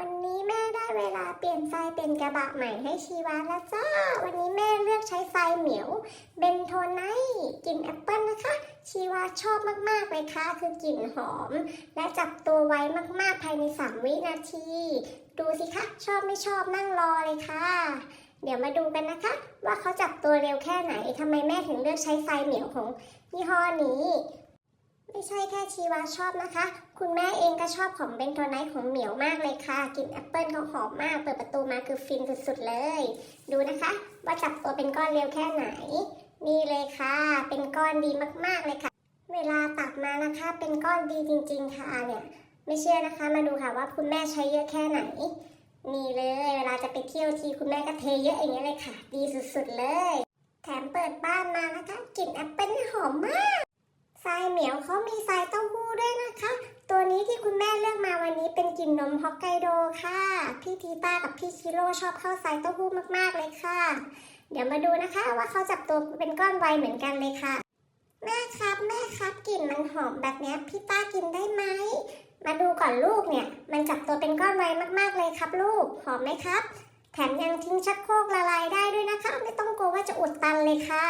วันนี้แม่ได้เวลาเปลี่ยนทรายเป็นกระบะใหม่ให้ชีวาแล้วจ้า วันนี้แม่เลือกใช้ทรายเหมียวเบนโทไนท์กลิ่นแอปเปิลนะคะ ชีวาชอบมากๆเลยค่ะ คือกลิ่นหอม และจับตัวไว้มากๆภายใน 3 วินาที ดูสิคะ ชอบไม่ชอบนั่งรอเลยค่ะ เดี๋ยวมาดูกันนะคะ ว่าเขาจับตัวเร็วแค่ไหนทำไมแม่ถึงเลือกใช้ทรายเหมียวของยี่ห้อนี้ ไม่ใช่แค่ชีวาชอบนะคะ คุณแม่เองก็ชอบของเบนโทไนท์ของเหมียวมากเลยค่ะกลิ่นแอปเปิลเขาหอมมาก เปิดประตูมาคือฟินสุดๆเลย ดูนะคะ ว่าจับตัวเป็นก้อนเร็วแค่ไหน นี่เลยค่ะ เป็นก้อนดีมากๆเลยค่ะ เวลาตักมานะคะ เป็นก้อนดีจริง ๆ ค่ะเนี่ย ไม่เชื่อนะคะ มาดูค่ะว่าคุณแม่ใช้เยอะแค่ไหน นี่เลย เวลาจะไปเที่ยวทีคุณแม่ก็เทเยอะอย่างนี้ยเลยค่ะ ดีสุดๆเลย แถมเปิดบ้านมานะคะกลิ่นแอปเปิลหอมมาก ทรายเหมียวเขามีทรายเต้าหู้ด้วยนะคะ ตัวนี้ที่คุณแม่เลือกมาวันนี้เป็นกลิ่นนมฮอกไกโดค่ะ พี่ทีต้ากับพี่ชิโร่ชอบเข้าทรายเต้าหู้มากๆเลยค่ะ เดี๋ยวมาดูนะคะว่าเขาจับตัวเป็นก้อนไวเหมือนกันเลยค่ะ แม่ครับแม่ครับกลิ่นมันหอมแบบนี้พี่ต้ากินได้ไหมมาดูก่อนลูกเนี่ย มันจับตัวเป็นก้อนไวมากๆเลยครับ ลูกหอมไหมครับ แถมยังทิ้งชักโครกละลายได้ด้วยนะคะ ไม่ต้องกลัวว่าจะอุดตันเลยค่ะ